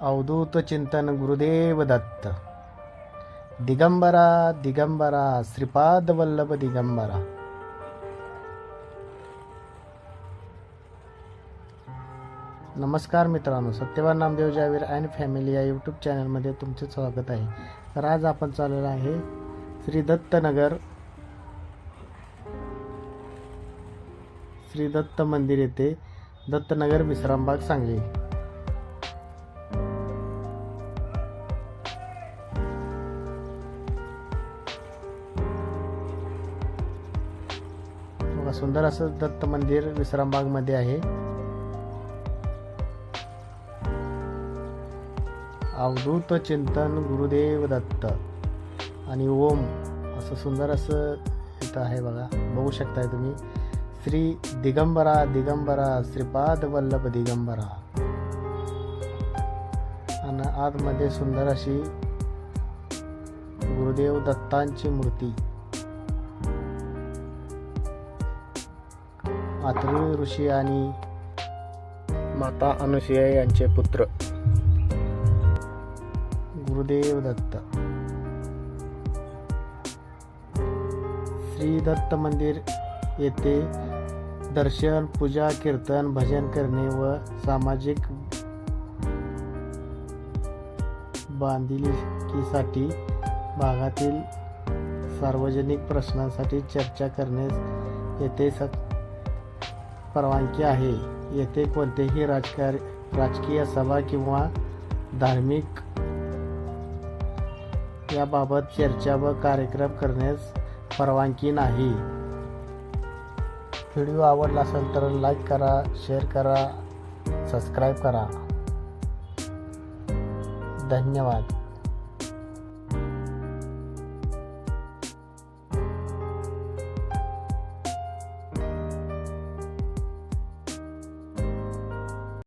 अवधूत चिंतन गुरुदेव दत्त। दिगंबरा दिगंबरा श्रीपाद वल्लभ दिगंबरा। नमस्कार मित्रांनो सत्यवान नामदेव जावीर अँड फॅमिली या यूट्यूब चॅनलमध्ये तुमचे स्वागत आहे. तर आज आपण चाललेलं आहे श्री दत्तनगर श्री दत्त मंदिर येथे दत्तनगर विश्रामबाग सांगली. बघा सुंदर असं दत्त मंदिर विश्रामबागमध्ये आहे. अवधूत चिंतन गुरुदेव दत्त. आणि ओम असं सुंदर असं इथं आहे बघा. बघू शकताय तुम्ही. श्री दिगंबरा दिगंबरा श्रीपाद वल्लभ दिगंबरा. आणि आतमध्ये सुंदर अशी गुरुदेव दत्तांची मूर्ती. आत्रेय ऋषी आणि माता अनुसुया यांचे पुत्र. गुरुदेव दत्त. श्री दत्त मंदिर येथे दर्शन पूजा कीर्तन भजन करणे व सामाजिक बांधिलकीसाठी भागातील सार्वजनिक प्रश्नांसाठी चर्चा करण्यास येथे स परवानगी आहे. येथे कोणतेही राजकार राजकीय सभा किंवा धार्मिक याबाबत चर्चा व कार्यक्रम करण्यास परवानगी नाही. व्हिडिओ आवडला असेल तर लाईक करा शेअर करा सबस्क्राईब करा. धन्यवाद.